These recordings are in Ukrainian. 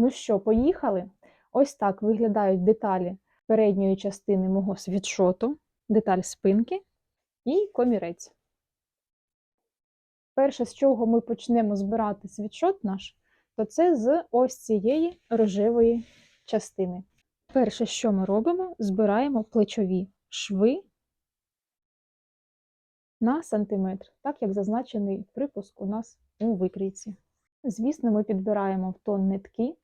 Ну що, поїхали? Ось так виглядають деталі передньої частини мого світшоту, деталь спинки і комірець. Перше, з чого ми почнемо збирати світшот наш, то це з ось цієї рожевої частини. Перше, що ми робимо, збираємо плечові шви на сантиметр, так як зазначений припуск у нас у викрійці. Звісно, ми підбираємо в тон нитки.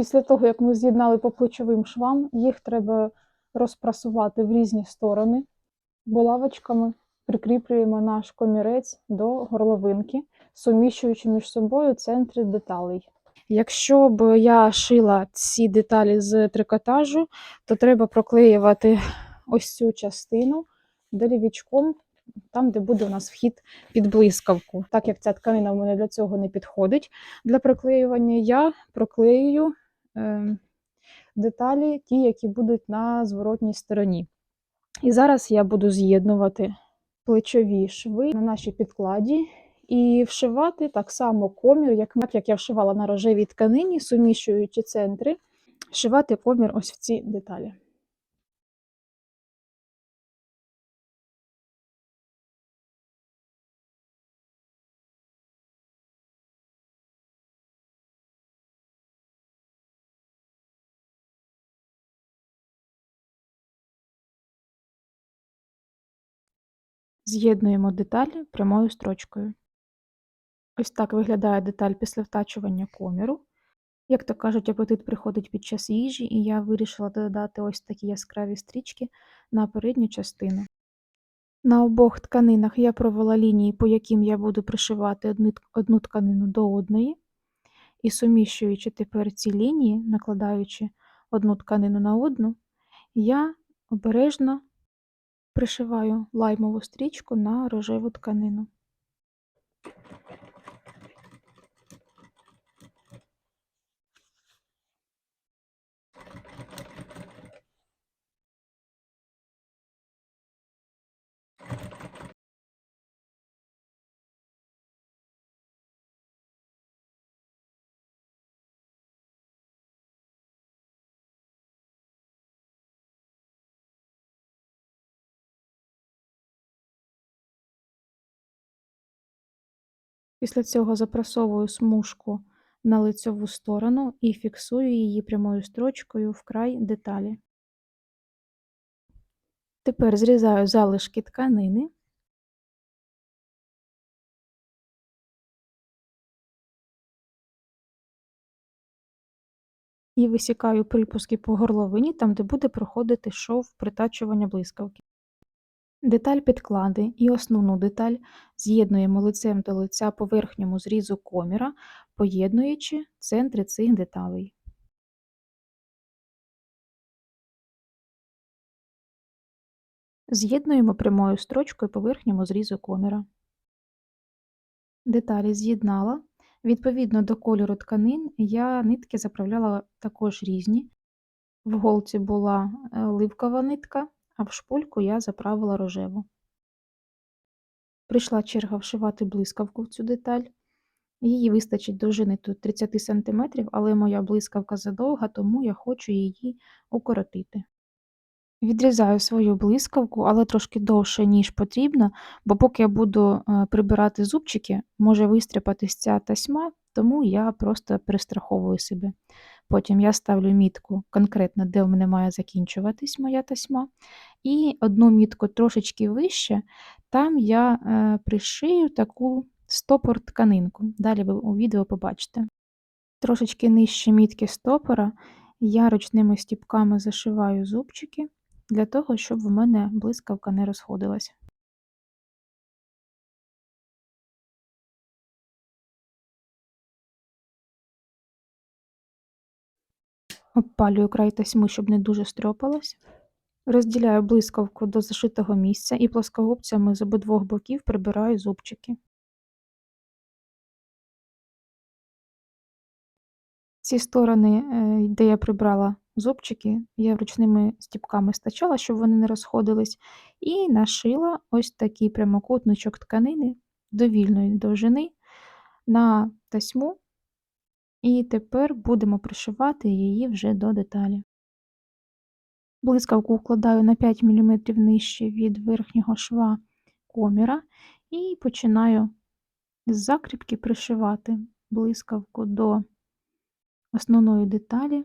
Після того, як ми з'єднали по плечовим швам, їх треба розпрасувати в різні сторони. Булавочками прикріплюємо наш комірець до горловинки, суміщуючи між собою центри деталей. Якщо б я шила ці деталі з трикотажу, то треба проклеювати ось цю частину деревічком, там, де буде у нас вхід під блискавку. Так як ця тканина у мене для цього не підходить для проклеювання, я проклеюю деталі, ті, які будуть на зворотній стороні. І зараз я буду з'єднувати плечові шви на нашій підкладі і вшивати так само комір, як, як я вшивала на рожевій тканині, суміщуючи центри, вшивати комір ось в ці деталі. З'єднуємо деталі прямою строчкою. Ось так виглядає деталь після втачування коміру. Як то кажуть, апетит приходить під час їжі, і я вирішила додати ось такі яскраві стрічки на передню частину. На обох тканинах я провела лінії, по яким я буду пришивати одну тканину до одної, і суміщуючи тепер ці лінії, накладаючи одну тканину на одну, я обережно пришиваю лаймову стрічку на рожеву тканину. Після цього запрасовую смужку на лицьову сторону і фіксую її прямою строчкою в край деталі. Тепер зрізаю залишки тканини. І висікаю припуски по горловині, там, де буде проходити шов притачування блискавки. Деталь підклади і основну деталь з'єднуємо лицем до лиця по верхньому зрізу коміра, поєднуючи центри цих деталей. З'єднуємо прямою строчкою по верхньому зрізу коміра. Деталі з'єднала. Відповідно до кольору тканин я нитки заправляла також різні. В голці була е, оливкова нитка, а в шпульку я заправила рожеву. Прийшла черга вшивати блискавку в цю деталь. Її вистачить довжини тут 30 см, але моя блискавка задовга, тому я хочу її укоротити. Відрізаю свою блискавку, але трошки довше, ніж потрібно, бо поки я буду е, прибирати зубчики, може вистряпатись ця тасьма, тому я просто перестраховую себе. Потім я ставлю мітку конкретно, де у мене має закінчуватись моя тасьма. І одну мітку трошечки вище, там я е, пришию таку стопор тканинку. Далі ви у відео побачите. Трошечки нижче мітки стопора я ручними стіпками зашиваю зубчики для того, щоб в мене блискавка не розходилась. Обпалюю край тасьми, щоб не дуже стрьопалась. Розділяю блискавку до зашитого місця і плоскогубцями з обидвох боків прибираю зубчики. Ці сторони, е, де я прибрала зубчики, я ручними стіпками стачала, щоб вони не розходились, і нашила ось такий прямокутничок тканини довільної довжини на тасьму І тепер будемо пришивати її вже до деталі. Блискавку вкладаю на 5 мм нижче від верхнього шва коміра і починаю з закріпки пришивати блискавку до основної деталі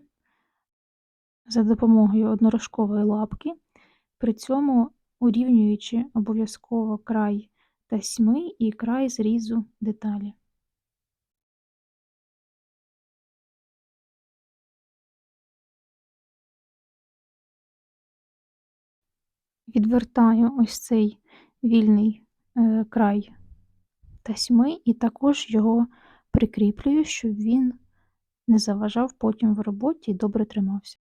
за допомогою однорожкової лапки, при цьому урівнюючи обов'язково край тасьми і край зрізу деталі. Відвертаю ось цей вільний е, край тасьми і також його прикріплюю, щоб він не заважав потім в роботі і добре тримався.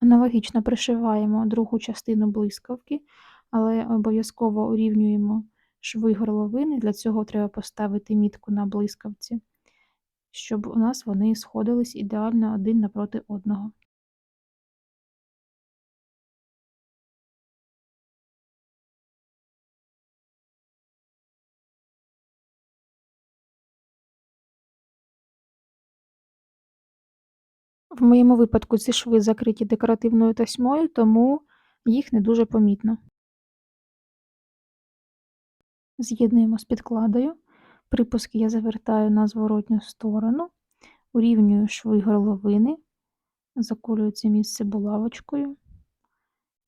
Аналогічно пришиваємо другу частину блискавки, але обов'язково урівнюємо шви горловини. Для цього треба поставити мітку на блискавці, щоб у нас вони сходились ідеально один напроти одного. В моєму випадку ці шви закриті декоративною тасьмою, тому їх не дуже помітно. З'єднуємо з підкладою. Припуски я завертаю на зворотню сторону, урівнюю шви горловини, заколюю це місце булавочкою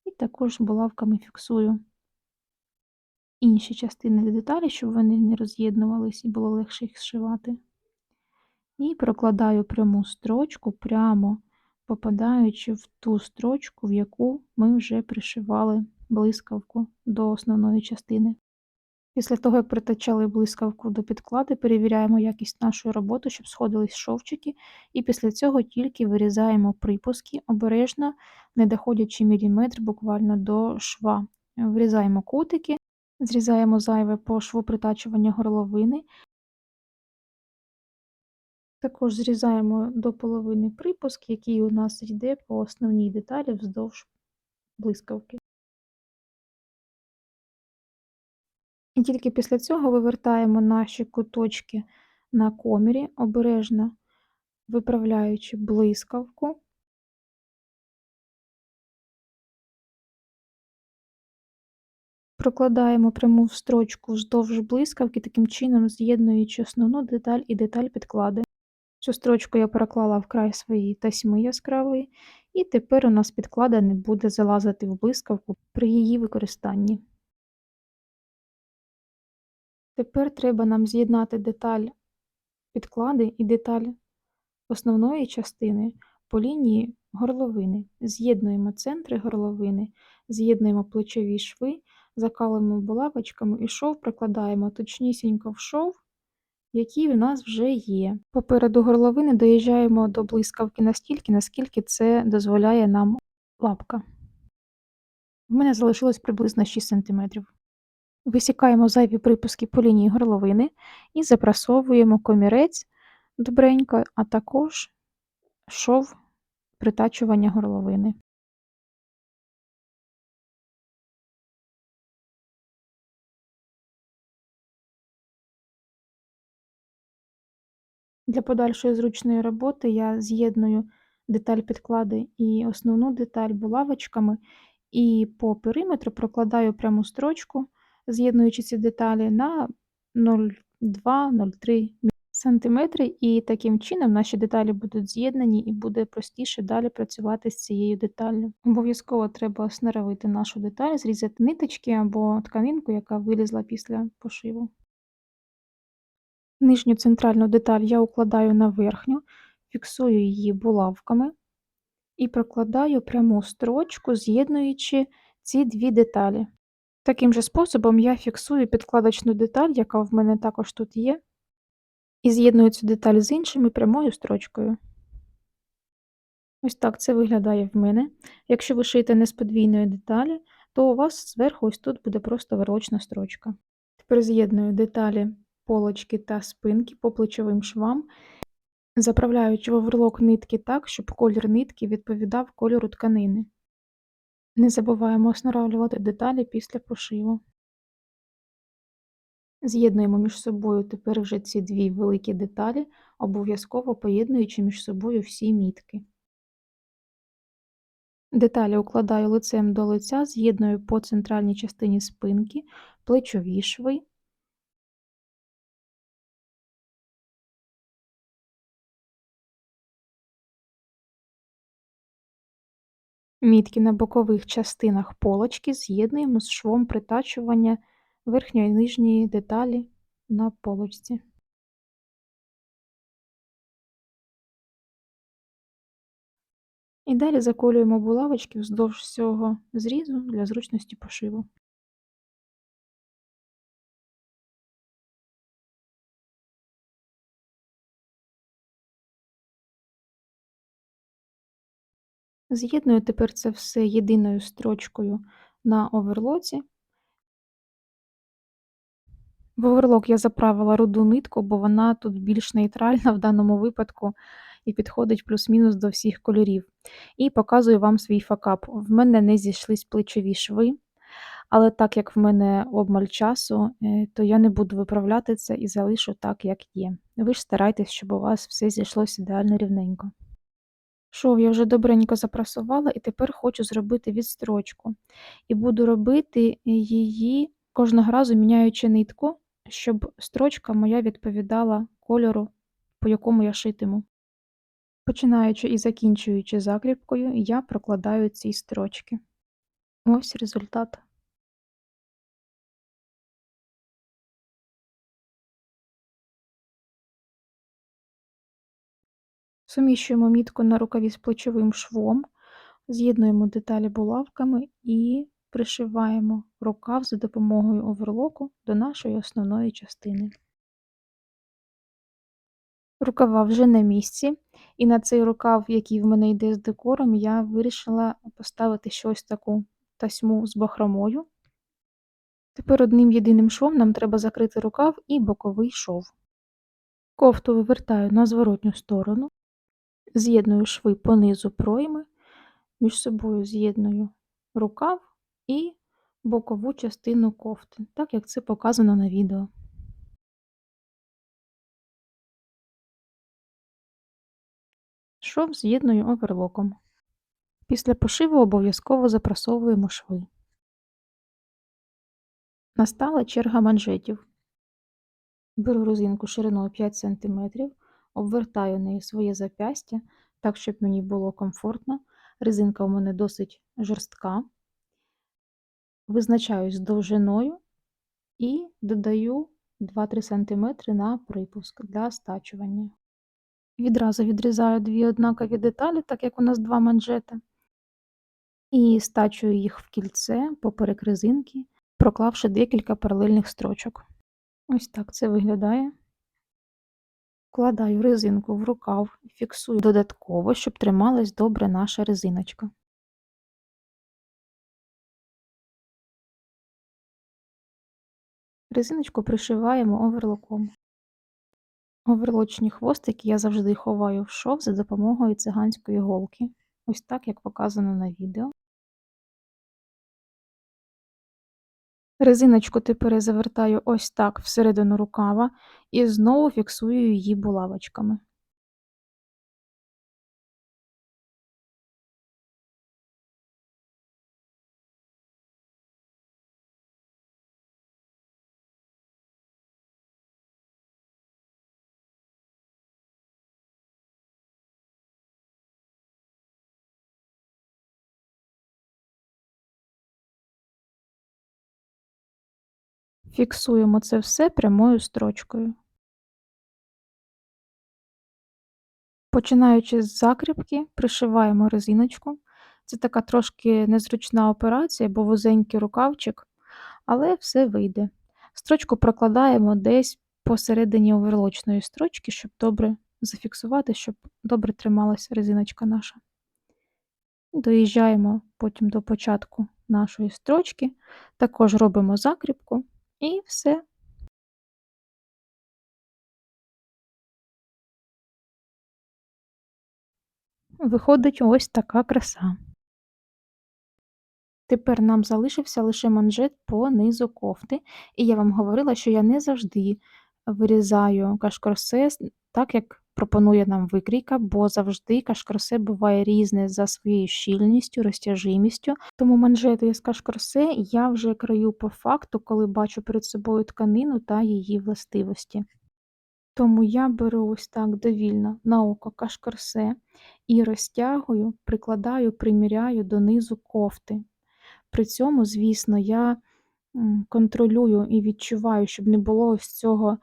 і також булавками фіксую інші частини деталі, щоб вони не роз'єднувались і було легше їх зшивати. І прокладаю пряму строчку прямо попадаючи в ту строчку, в яку ми вже пришивали блискавку до основної частини. Після того, як притачали блискавку до підклади, перевіряємо якість нашої роботи, щоб сходились шовчики, і після цього тільки вирізаємо припуски, обережно, не доходячи міліметр буквально до шва. Вирізаємо кутики, зрізаємо зайве по шву притачування горловини. Також зрізаємо до половини припуск, який у нас йде по основній деталі вздовж блискавки. І тільки після цього вивертаємо наші куточки на комірі, обережно виправляючи блискавку. Прокладаємо пряму строчку вздовж блискавки, таким чином з'єднуючи основну деталь і деталь підклади. Цю строчку я проклала в край своєї тасьми яскравої, і тепер у нас підклада не буде залазити в блискавку при її використанні. Тепер треба нам з'єднати деталь підклади і деталь основної частини по лінії горловини. З'єднуємо центри горловини, з'єднуємо плечові шви, закалуємо булавочками і шов прикладаємо точнісінько в шов, який у нас вже є. Попереду горловини доїжджаємо до блискавки настільки, наскільки це дозволяє нам лапка. У мене залишилось приблизно 6 см. Висікаємо зайві припуски по лінії горловини і запрасовуємо комірець добренько, а також шов притачування горловини. Для подальшої зручної роботи я з'єдную деталь підклади і основну деталь булавочками, і по периметру прокладаю пряму строчку, з'єднуючи ці деталі на 0,2-0,3 см, і таким чином наші деталі будуть з'єднані і буде простіше далі працювати з цією деталлю. Обов'язково треба снаровити нашу деталь, зрізати ниточки або тканинку, яка вилізла після пошиву. Нижню центральну деталь я укладаю на верхню, фіксую її булавками і прокладаю пряму строчку, з'єднуючи ці дві деталі. Таким же способом я фіксую підкладочну деталь, яка в мене також тут є, і з'єдную цю деталь з іншими прямою строчкою. Ось так це виглядає в мене. Якщо ви шиєте не з подвійної деталі, то у вас зверху ось тут буде просто верлочна строчка. Тепер з'єдную деталі полочки та спинки по плечовим швам заправляючи в оверлок нитки так, щоб колір нитки відповідав кольору тканини. Не забуваємо оснаравлювати деталі після пошиву. З'єднуємо між собою тепер вже ці дві великі деталі, обов'язково поєднуючи між собою всі мітки. Деталі укладаю лицем до лиця, з'єдную по центральній частині спинки, плечові шви. Мітки на бокових частинах полочки з'єднуємо з швом притачування верхньої і нижньої деталі на полочці. І далі заколюємо булавочки вздовж всього зрізу для зручності пошиву. З'єдную тепер це все єдиною строчкою на оверлоці. В оверлок я заправила руду нитку, бо вона тут більш нейтральна в даному випадку і підходить плюс-мінус до всіх кольорів. І показую вам свій факап. В мене не зійшлись плечові шви, але так як в мене обмаль часу, е, то я не буду виправляти це і залишу так, як є. Ви ж старайтесь, щоб у вас все зійшлось ідеально рівненько. Шов я вже добренько запрасувала і тепер хочу зробити відстрочку. І буду робити її кожного разу міняючи нитку, щоб строчка моя відповідала кольору, по якому я шитиму. Починаючи і закінчуючи закріпкою, я прокладаю ці строчки. Ось результат. Суміщуємо мітку на рукаві з плечовим швом, з'єднуємо деталі булавками і пришиваємо рукав за допомогою оверлоку до нашої основної частини. Рукава вже на місці, і на цей рукав, який в мене йде з декором, я вирішила поставити щось таку тасьму з бахромою. Тепер одним єдиним швом нам треба закрити рукав і боковий шов. Кофту вивертаю на зворотню сторону, з'єдную шви по низу пройми, між собою з'єдную рукав і бокову частину кофти, так як це показано на відео. Шов з'єдную оверлоком. Після пошиву обов'язково запрасовуємо шви. Настала черга манжетів. Беру резинку шириною 5 см, обвертаю нею своє зап'ястя, так, щоб мені було комфортно. Резинка у мене досить жорстка. Визначаюсь довжиною і додаю 2-3 см на припуск для стачування. Відразу відрізаю дві однакові деталі, так як у нас два манжети, і стачую їх в кільце поперек резинки, проклавши декілька паралельних строчок. Ось так це виглядає. Вкладаю резинку в рукав і фіксую додатково, щоб трималась добре наша резиночка. Резиночку пришиваємо оверлоком. Оверлочні хвостики я завжди ховаю в шов за допомогою циганської голки. Ось так, як показано на відео. Резиночку тепер завертаю ось так всередину рукава і знову фіксую її булавочками. Фіксуємо це все прямою строчкою. Починаючи з закріпки, пришиваємо резиночку. Це така трошки незручна операція, бо вузенький рукавчик, але все вийде. Строчку прокладаємо десь посередині оверлочної строчки, щоб добре зафіксувати, щоб добре трималася резиночка наша. Доїжджаємо потім до початку нашої строчки, також робимо закріпку і все. Виходить ось така краса. Тепер нам залишився лише манжет по низу кофти, і я вам говорила, що я не завжди вирізаю кашкорсе так, як пропонує нам викрійка, бо завжди кашкорсе буває різне за своєю щільністю, розтяжимістю. Тому манжети з кашкорсе я вже краю по факту, коли бачу перед собою тканину та її властивості. Тому я беру ось так довільно на око кашкорсе і розтягую, прикладаю, приміряю донизу кофти. При цьому, звісно, я контролюю і відчуваю, щоб не було ось цього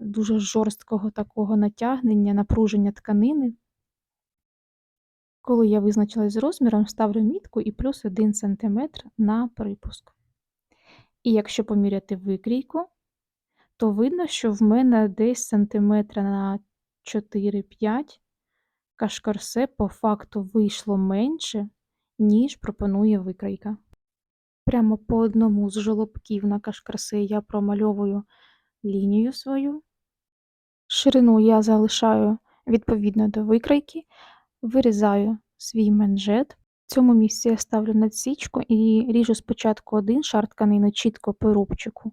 дуже жорсткого такого натягнення, напруження тканини. Коли я визначилась з розміром, ставлю мітку і плюс 1 см на припуск. І якщо поміряти викрійку, то видно, що в мене десь сантиметра на 4-5 кашкарсе по факту вийшло менше, ніж пропонує викрійка. Прямо по одному з жолобків на кашкарсе я промальовую лінію свою. Ширину я залишаю відповідно до викройки, вирізаю свій манжет. В цьому місці я ставлю надсічку і ріжу спочатку один шар тканини чітко по рубчику,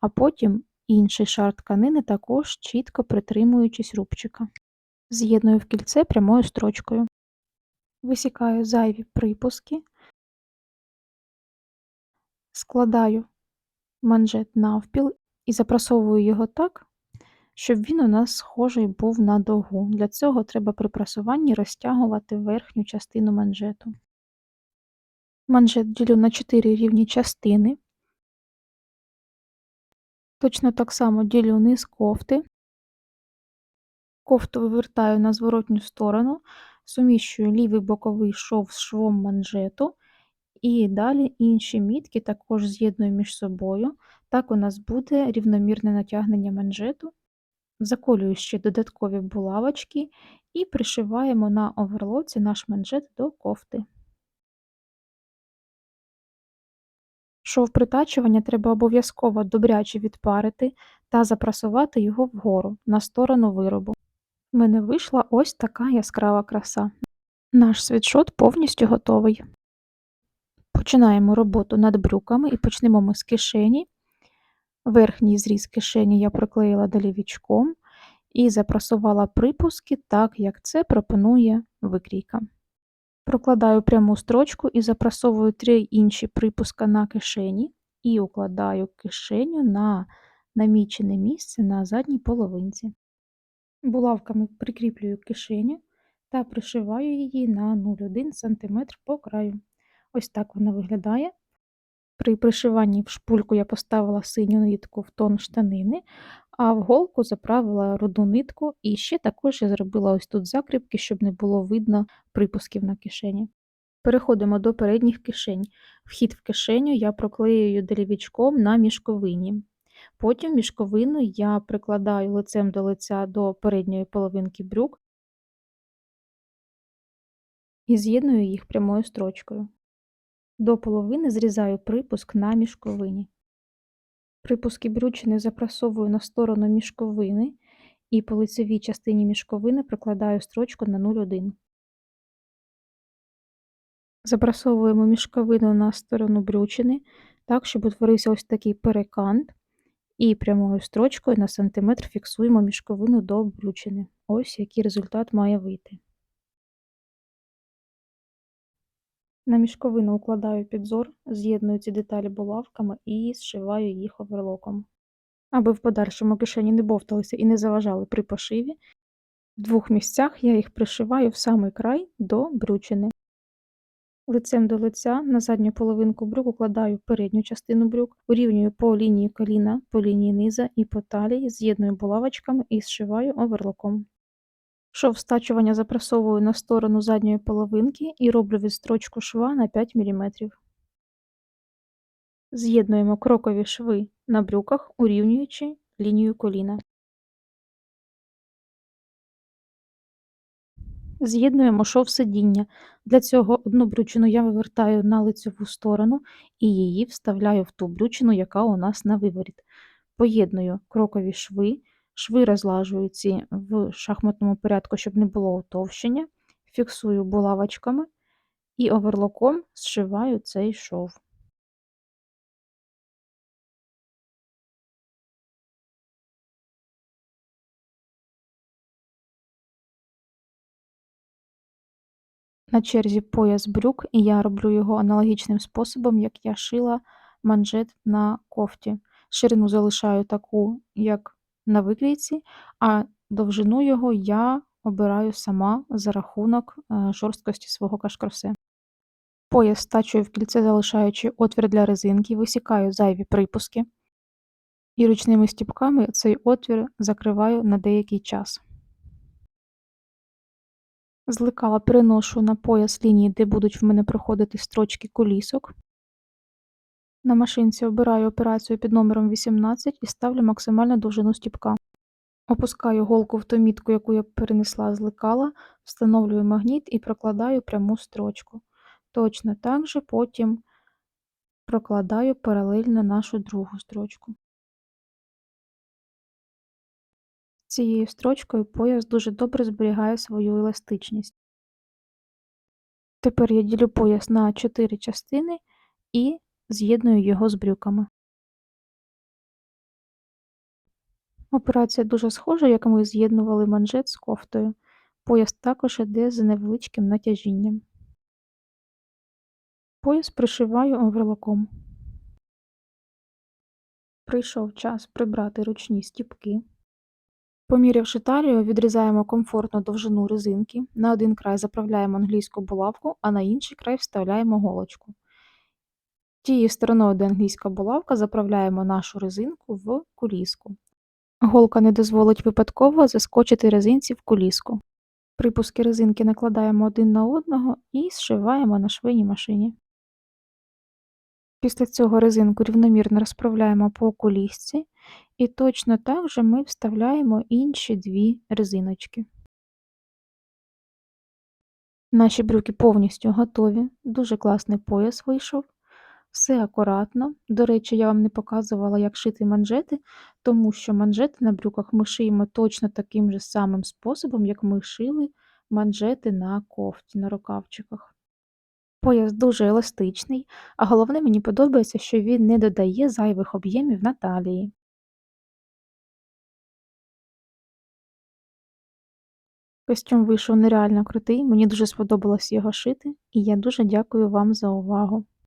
а потім інший шар тканини також чітко притримуючись рубчика. З'єдную в кільце прямою строчкою. Висікаю зайві припуски, складаю манжет навпіл і запрасовую його так, щоб він у нас схожий був на дугу. Для цього треба при прасуванні розтягувати верхню частину манжету. Манжет ділю на 4 рівні частини. Точно так само ділю низ кофти. Кофту вивертаю на зворотню сторону, суміщую лівий боковий шов з швом манжету, і далі інші мітки також з'єдную між собою. Так у нас буде рівномірне натягнення манжету. Заколюю ще додаткові булавочки і пришиваємо на оверлоці наш манжет до кофти. Шов притачування треба обов'язково добряче відпарити та запрасувати його вгору на сторону виробу. В мене вийшла ось така яскрава краса. Наш світшот повністю готовий. Починаємо роботу над брюками і почнемо ми з кишені. Верхній зріз кишені я приклеїла долівічком і запрасувала припуски так, як це пропонує викрійка. Прокладаю пряму строчку і запрасовую три інші припуска на кишені і укладаю кишеню на намічене місце на задній половинці. Булавками прикріплюю кишеню та пришиваю її на 0,1 см по краю. Ось так вона виглядає. При пришиванні в шпульку я поставила синю нитку в тон штанини, а в голку заправила руду нитку і ще також я зробила ось тут закріпки, щоб не було видно припусків на кишені. Переходимо до передніх кишень. Вхід в кишеню я проклеюю делівічком на мішковині. Потім мішковину я прикладаю лицем до лиця до передньої половинки брюк і з'єдную їх прямою строчкою. До половини зрізаю припуск на мішковині. Припуски брючини запрасовую на сторону мішковини і по лицевій частині мішковини прикладаю строчку на 0,1. Запрасовуємо мішковину на сторону брючини, так, щоб утворився ось такий перекант, і прямою строчкою на сантиметр фіксуємо мішковину до брючини. Ось який результат має вийти. На мішковину укладаю підзор, з'єдную ці деталі булавками і зшиваю їх оверлоком. Аби в подальшому кишені не бовталися і не заважали при пошиві, в двох місцях я їх пришиваю в самий край до брючини. Лицем до лиця на задню половинку брюк укладаю передню частину брюк, урівнюю по лінії коліна, по лінії низа і по талії, з'єдную булавочками і зшиваю оверлоком. Шов стачування запрасовую на сторону задньої половинки і роблю відстрочку шва на 5 мм. З'єднуємо крокові шви на брюках, урівнюючи лінію коліна. З'єднуємо шов сидіння. Для цього одну брючину я вивертаю на лицеву сторону і її вставляю в ту брючину, яка у нас на виворіт. Поєдную крокові шви. Шви розлажуються в шахматному порядку, щоб не було утовщення. фіксую булавочками і оверлоком зшиваю цей шов. На черзі пояс брюк, і я роблю його аналогічним способом, як я шила манжет на кофті. Ширину залишаю таку, як на викрійці, а довжину його я обираю сама за рахунок е, жорсткості свого кашкросе. Пояс стачую в кільце, залишаючи отвір для резинки, висікаю зайві припуски і ручними стіпками цей отвір закриваю на деякий час. З лекала переношу на пояс лінії, де будуть в мене проходити строчки колісок. На машинці обираю операцію під номером 18 і ставлю максимальну довжину стіпка. Опускаю голку в ту мітку, яку я перенесла з лекала, встановлюю магніт і прокладаю пряму строчку. Точно так же потім прокладаю паралельно нашу другу строчку. Цією строчкою пояс дуже добре зберігає свою еластичність. Тепер я ділю пояс на 4 частини і з'єдную його з брюками. Операція дуже схожа, як ми з'єднували манжет з кофтою. Пояс також іде з невеличким натяжінням. Пояс пришиваю оверлоком. Прийшов час прибрати ручні стіпки. Помірявши талію, відрізаємо комфортну довжину резинки. На один край заправляємо англійську булавку, а на інший край вставляємо голочку. Тією стороною, де англійська булавка, заправляємо нашу резинку в куліску. Голка не дозволить випадково заскочити резинці в куліску. Припуски резинки накладаємо один на одного і зшиваємо на швейній машині. Після цього резинку рівномірно розправляємо по кулісці і точно так же ми вставляємо інші дві резиночки. Наші брюки повністю готові, дуже класний пояс вийшов. Все акуратно. До речі, я вам не показувала, як шити манжети, тому що манжети на брюках ми шиємо точно таким же самим способом, як ми шили манжети на кофті, на рукавчиках. Пояс дуже еластичний, а головне мені подобається, що він не додає зайвих об'ємів на талії. Костюм вийшов нереально крутий, мені дуже сподобалось його шити, і я дуже дякую вам за увагу.